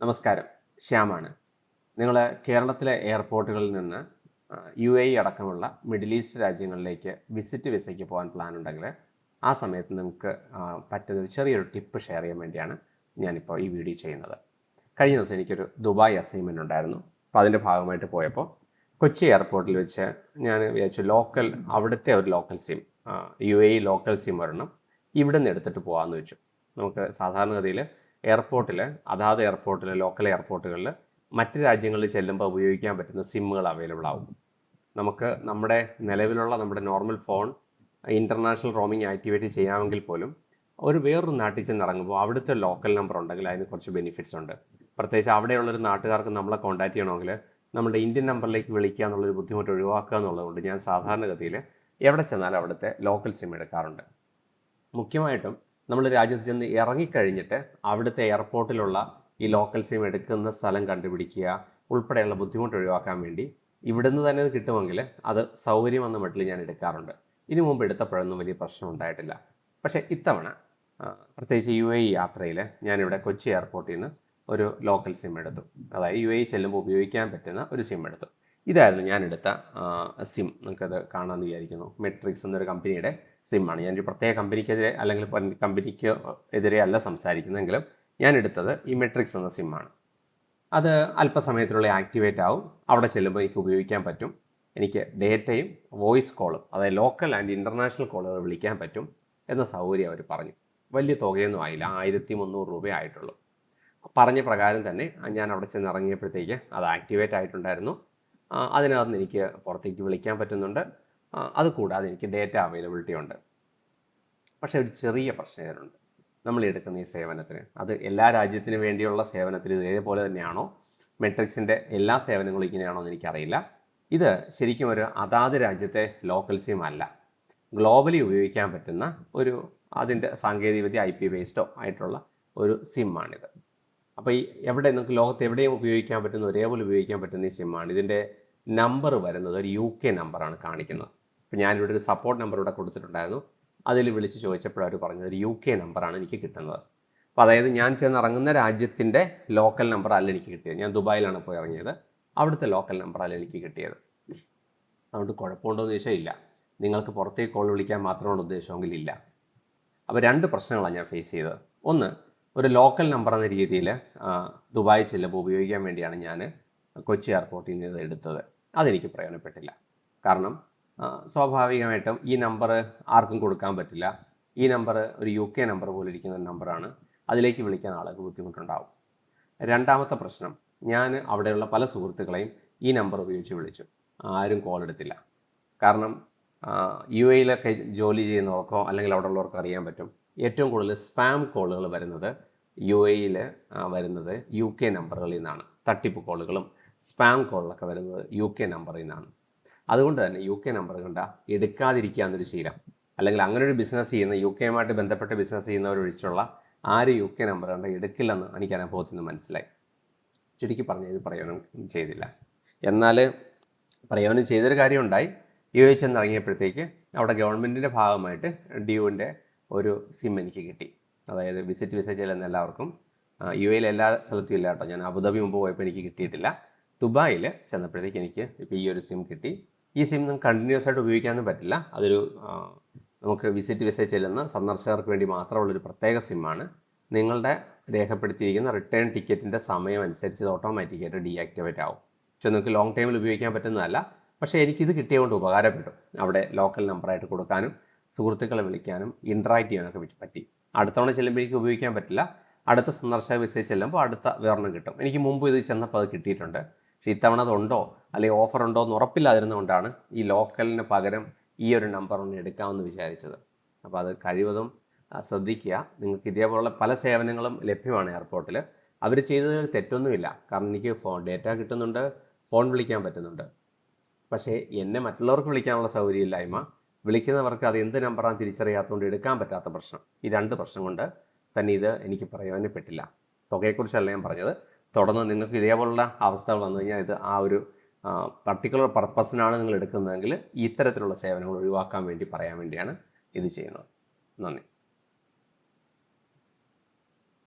നമസ്കാരം. ശ്യാമാണ്. നിങ്ങൾ കേരളത്തിലെ എയർപോർട്ടുകളിൽ നിന്ന് യു എ അടക്കമുള്ള മിഡിൽ ഈസ്റ്റ് രാജ്യങ്ങളിലേക്ക് വിസിറ്റ് വിസയ്ക്ക് പോകാൻ പ്ലാൻ ഉണ്ടെങ്കിൽ ആ സമയത്ത് ആ, പറ്റുന്ന ചെറിയൊരു ടിപ്പ് ഷെയർ ചെയ്യാൻ വേണ്ടിയാണ് ഞാനിപ്പോൾ ഈ വീഡിയോ ചെയ്യുന്നത്. കഴിഞ്ഞ ദിവസം എനിക്കൊരു ദുബായ് അസൈൻമെന്റ് ഉണ്ടായിരുന്നു. അപ്പോൾ അതിന്റെ ഭാഗമായിട്ട് പോയപ്പോൾ കൊച്ചി എയർപോർട്ടിൽ വെച്ച് ഞാൻ വിചാരിച്ചു ലോക്കൽ അവിടുത്തെ ഒരു local sim U A local sim ഒരെണ്ണം ഇവിടെ നിന്ന് എടുത്തിട്ട് പോകാമെന്ന് വെച്ചു. നമുക്ക് സാധാരണഗതിയിൽ എയർപോർട്ടിൽ അതാത് എയർപോർട്ടിൽ ലോക്കൽ എയർപോർട്ടുകളിൽ മറ്റ് രാജ്യങ്ങളിൽ ചെല്ലുമ്പോൾ ഉപയോഗിക്കാൻ പറ്റുന്ന സിമ്മുകൾ അവൈലബിൾ ആവും. നമുക്ക് നമ്മുടെ നിലവിലുള്ള നമ്മുടെ normal phone international roaming activate ചെയ്യാമെങ്കിൽ പോലും ഒരു വേറൊരു നാട്ടിൽ ചെന്ന് ഇറങ്ങുമ്പോൾ അവിടുത്തെ ലോക്കൽ നമ്പർ ഉണ്ടെങ്കിൽ അതിന് കുറച്ച് ബെനിഫിറ്റ്സ് ഉണ്ട്. പ്രത്യേകിച്ച് അവിടെയുള്ളൊരു നാട്ടുകാർക്ക് നമ്മളെ കോൺടാക്ട് ചെയ്യണമെങ്കിൽ നമ്മുടെ ഇന്ത്യൻ നമ്പറിലേക്ക് വിളിക്കുക എന്നുള്ളൊരു ബുദ്ധിമുട്ട് ഒഴിവാക്കുക എന്നുള്ളതുകൊണ്ട് ഞാൻ സാധാരണഗതിയിൽ എവിടെ ചെന്നാലും അവിടുത്തെ ലോക്കൽ സിം എടുക്കാറുണ്ട്. മുഖ്യമായിട്ടും നമ്മൾ രാജ്യത്ത് ചെന്ന് ഇറങ്ങിക്കഴിഞ്ഞിട്ട് അവിടുത്തെ എയർപോർട്ടിലുള്ള ഈ ലോക്കൽ സിം എടുക്കുന്ന സ്ഥലം കണ്ടുപിടിക്കുക ഉൾപ്പെടെയുള്ള ബുദ്ധിമുട്ട് ഒഴിവാക്കാൻ വേണ്ടി ഇവിടുന്ന് തന്നെ അത് കിട്ടുമെങ്കിൽ അത് സൗകര്യം എന്ന മട്ടിൽ ഞാൻ എടുക്കാറുണ്ട്. ഇനി മുമ്പ് എടുത്തപ്പോഴൊന്നും വലിയ പ്രശ്നം ഉണ്ടായിട്ടില്ല. പക്ഷേ ഇത്തവണ പ്രത്യേകിച്ച് യു എ യാത്രയിൽ ഞാനിവിടെ കൊച്ചി എയർപോർട്ടിൽ നിന്ന് ഒരു ലോക്കൽ സിം എടുത്തു. അതായത് യു എ ചെല്ലുമ്പോൾ ഉപയോഗിക്കാൻ പറ്റുന്ന ഒരു സിം എടുത്തു. ഇതായിരുന്നു ഞാൻ എടുത്ത സിം നിങ്ങൾക്കത് കാണാമെന്ന് വിചാരിക്കുന്നു. മെട്രിക്സ് എന്നൊരു കമ്പനിയുടെ സിമ്മാണ്. ഞാനൊരു പ്രത്യേക കമ്പനിക്കെതിരെ അല്ലെങ്കിൽ കമ്പനിക്ക് എതിരെ അല്ല സംസാരിക്കുന്നതെങ്കിലും ഞാൻ എടുത്തത് ഈ മെട്രിക്സ് എന്ന സിമ്മാണ്. അത് അല്പസമയത്തിനുള്ളിൽ ആക്ടിവേറ്റ് ആവും. അവിടെ ചെല്ലുമ്പോൾ എനിക്ക് ഉപയോഗിക്കാൻ പറ്റും. എനിക്ക് ഡേറ്റയും വോയിസ് കോളും അതായത് ലോക്കൽ ആൻഡ് ഇന്റർനാഷണൽ കോളുകൾ വിളിക്കാൻ പറ്റും എന്ന സൗകര്യം അവർ പറഞ്ഞു. വലിയ തുകയൊന്നും ആയില്ല. ആയിരത്തി മുന്നൂറ് രൂപ ആയിട്ടുള്ളൂ. പറഞ്ഞ പ്രകാരം തന്നെ ഞാൻ അവിടെ ചെന്ന് ഇറങ്ങിയപ്പോഴത്തേക്ക് അത് ആക്ടിവേറ്റ് ആയിട്ടുണ്ടായിരുന്നു. അതിനകത്ത് എനിക്ക് പുറത്തേക്ക് വിളിക്കാൻ പറ്റുന്നുണ്ട്. അത് കൂടാതെ എനിക്ക് ഡേറ്റ അവൈലബിലിറ്റി ഉണ്ട്. പക്ഷേ ഒരു ചെറിയ പ്രശ്നം നമ്മൾ എടുക്കുന്ന ഈ സേവനത്തിന്. അത് എല്ലാ രാജ്യത്തിനു വേണ്ടിയുള്ള സേവനത്തിന് ഇത് ഇതേപോലെ തന്നെയാണോ? മെട്രിക്സിന്റെ എല്ലാ സേവനങ്ങളും ഇങ്ങനെയാണോ എന്ന് എനിക്കറിയില്ല. ഇത് ശരിക്കും ഒരു അതാത് രാജ്യത്തെ ലോക്കൽ സിം അല്ല. ഗ്ലോബലി ഉപയോഗിക്കാൻ പറ്റുന്ന ഒരു അതിന്റെ സാങ്കേതികവിദ്യ ഐ പി ബേസ്ഡോ ആയിട്ടുള്ള ഒരു സിമ്മാണിത് അപ്പോൾ ഈ എവിടെ നിങ്ങൾക്ക് ലോകത്ത് എവിടെയും ഉപയോഗിക്കാൻ പറ്റുന്ന ഒരേപോലെ ഉപയോഗിക്കാൻ പറ്റുന്ന ഈ സിമ്മാണ് ഇതിന്റെ നമ്പർ വരുന്നത് ഒരു യു കെ നമ്പറാണ് കാണിക്കുന്നത്. അപ്പോൾ ഞാനിവിടെ ഒരു സപ്പോർട്ട് നമ്പർ ഇവിടെ കൊടുത്തിട്ടുണ്ടായിരുന്നു. അതിൽ വിളിച്ച് ചോദിച്ചപ്പോൾ അവർ പറഞ്ഞത്. ഒരു യു കെ നമ്പറാണ് എനിക്ക് കിട്ടുന്നത്. അപ്പോൾ അതായത് ഞാൻ ചെന്ന് ഇറങ്ങുന്ന രാജ്യത്തിന്റെ ലോക്കൽ നമ്പർ അല്ല എനിക്ക് കിട്ടിയത്. ഞാൻ ദുബായിലാണ് പോയി ഇറങ്ങിയത്. അവിടുത്തെ ലോക്കൽ നമ്പർ അല്ല എനിക്ക് കിട്ടിയത്. അതുകൊണ്ട് കുഴപ്പമുണ്ടോ എന്ന് ചോദിച്ചാൽ ഇല്ല. നിങ്ങൾക്ക് പുറത്തേക്ക് കോൾ വിളിക്കാൻ മാത്രമുള്ള ഉദ്ദേശമെങ്കിൽ ഇല്ല. അപ്പോൾ രണ്ട് പ്രശ്നങ്ങളാണ് ഞാൻ ഫേസ് ചെയ്തത്. ഒന്ന് ഒരു ലോക്കൽ നമ്പർ എന്ന രീതിയിൽ ദുബായ് ചെല്ലുമ്പോൾ ഉപയോഗിക്കാൻ വേണ്ടിയാണ് ഞാൻ കൊച്ചി എയർപോർട്ടിൽ നിന്ന് എടുത്തത്. അതെനിക്ക് പ്രയോജനപ്പെട്ടില്ല. കാരണം സ്വാഭാവികമായിട്ടും ഈ നമ്പർ ആർക്കും കൊടുക്കാൻ പറ്റില്ല. ഈ നമ്പർ ഒരു യു കെ നമ്പർ പോലെ ഇരിക്കുന്ന നമ്പറാണ്. അതിലേക്ക് വിളിക്കാൻ ആളുകൾക്ക് ബുദ്ധിമുട്ടുണ്ടാവും. രണ്ടാമത്തെ പ്രശ്നം ഞാൻ അവിടെയുള്ള പല സുഹൃത്തുക്കളെയും ഈ നമ്പർ ഉപയോഗിച്ച് വിളിച്ചു. ആരും കോൾ എടുത്തില്ല. കാരണം യു എയിലൊക്കെ ജോലി ചെയ്യുന്നവർക്കോ അല്ലെങ്കിൽ അവിടെ ഉള്ളവർക്കോ അറിയാൻ പറ്റും. ഏറ്റവും കൂടുതൽ സ്പാം കോളുകൾ വരുന്നത് യു എയിൽ വരുന്നത് യു കെ നമ്പറുകളിൽ നിന്നാണ്. തട്ടിപ്പ് കോളുകളും സ്പാം കോളിലൊക്കെ വരുന്നത് യു കെ നമ്പറിൽ നിന്നാണ്. അതുകൊണ്ട് തന്നെ യു കെ നമ്പർ കണ്ട എടുക്കാതിരിക്കുക എന്നൊരു ശീലം. അല്ലെങ്കിൽ അങ്ങനെ ഒരു ബിസിനസ് ചെയ്യുന്ന യു കെയുമായിട്ട് ബന്ധപ്പെട്ട് ബിസിനസ് ചെയ്യുന്നവരൊഴിച്ചുള്ള ആരും യു കെ നമ്പർ കണ്ട എടുക്കില്ലെന്ന് എനിക്ക് അനുഭവത്തിൽ നിന്ന് മനസ്സിലായി. ചുരുക്കി പറഞ്ഞ ഇത് പ്രയോജനം ചെയ്തില്ല. എന്നാൽ പ്രയോജനം ചെയ്തൊരു കാര്യം ഉണ്ടായി. യു എച്ച് ഇറങ്ങിയപ്പോഴത്തേക്ക് അവിടെ ഗവൺമെന്റിന്റെ ഭാഗമായിട്ട് ഡ്യൂവിന്റെ ഒരു സിം എനിക്ക് കിട്ടി. അതായത് വിസിറ്റ് വിസ ചെയ്യുന്ന എല്ലാവർക്കും യു എയിൽ എല്ലാ സ്ഥലത്തും ഇല്ല കേട്ടോ. ഞാൻ അബുദാബി മുമ്പ് പോയപ്പോൾ എനിക്ക് കിട്ടിയിട്ടില്ല. ദുബായിൽ ചെന്നപ്പോഴത്തേക്ക് എനിക്ക് ഇപ്പോൾ ഈ ഒരു സിം കിട്ടി. ഈ സിം നമുക്ക് കണ്ടിന്യൂസ് ആയിട്ട് ഉപയോഗിക്കാനൊന്നും പറ്റില്ല. അതൊരു നമുക്ക് വിസിറ്റ് വിസ ചെല്ലുന്ന സന്ദർശകർക്ക് വേണ്ടി മാത്രമുള്ളൊരു പ്രത്യേക സിമ്മാണ് നിങ്ങളുടെ രേഖപ്പെടുത്തിയിരിക്കുന്ന റിട്ടേൺ ടിക്കറ്റിന്റെ സമയം അനുസരിച്ച് ഇത് ഓട്ടോമാറ്റിക്കായിട്ട് ഡീആക്ടിവേറ്റ് ആവും. പക്ഷെ നിങ്ങൾക്ക് ലോങ് ടൈമിൽ ഉപയോഗിക്കാൻ പറ്റുന്നതല്ല. പക്ഷേ എനിക്കിത് കിട്ടിയതുകൊണ്ട് ഉപകാരപ്പെട്ടു. അവിടെ ലോക്കൽ നമ്പറായിട്ട് കൊടുക്കാനും സുഹൃത്തുക്കളെ വിളിക്കാനും ഇൻട്രാക്ട് ചെയ്യാനൊക്കെ പറ്റി- അടുത്തവണ അടുത്തവണ എനിക്ക് ഉപയോഗിക്കാൻ പറ്റില്ല. അടുത്ത സന്ദർശക വിസയിൽ ചെല്ലുമ്പോൾ അടുത്ത വിവരണം കിട്ടും. എനിക്ക് മുമ്പ് ഇത് ചെന്നപ്പോൾ അത് കിട്ടിയിട്ടുണ്ട്. പക്ഷേ ഇത്തവണ അതുണ്ടോ? അല്ലെങ്കിൽ ഓഫർ ഉണ്ടോ എന്ന് ഉറപ്പില്ലാതിരുന്നുകൊണ്ടാണ് ഈ ലോക്കലിന് പകരം ഈ ഒരു നമ്പർ ഒന്ന് എടുക്കാമെന്ന് വിചാരിച്ചത്. അപ്പോൾ അത് കഴിവതും ശ്രദ്ധിക്കുക. നിങ്ങൾക്ക് ഇതേപോലുള്ള പല സേവനങ്ങളും ലഭ്യമാണ് എയർപോർട്ടിൽ. അവർ ചെയ്തതിൽ തെറ്റൊന്നുമില്ല. കാരണം എനിക്ക് ഫോൺ ഡേറ്റ കിട്ടുന്നുണ്ട് ഫോൺ വിളിക്കാൻ പറ്റുന്നുണ്ട്. പക്ഷേ എന്നെ മറ്റുള്ളവർക്ക് വിളിക്കാനുള്ള സൗകര്യമില്ലായ്മ വിളിക്കുന്നവർക്ക് അത് എന്ത് നമ്പറാണ് തിരിച്ചറിയാത്തതുകൊണ്ട് എടുക്കാൻ പറ്റാത്ത പ്രശ്നം. ഈ രണ്ട് പ്രശ്നം കൊണ്ട് തന്നെ ഇത് എനിക്ക് പ്രയോജനപ്പെട്ടില്ല. തുകയെക്കുറിച്ചല്ല ഞാൻ പറഞ്ഞത്. തുടർന്ന് നിങ്ങൾക്ക് ഇതേപോലുള്ള അവസ്ഥകൾ വന്നു കഴിഞ്ഞാൽ ഇത് ആ ഒരു പർട്ടിക്കുലർ പർപ്പസിനാണ് നിങ്ങൾ എടുക്കുന്നതെങ്കിൽ ഇത്തരത്തിലുള്ള സേവനങ്ങൾ ഒഴിവാക്കാൻ വേണ്ടി പറയാൻ വേണ്ടിയാണ് ഇത് ചെയ്യുന്നത്. നന്ദി.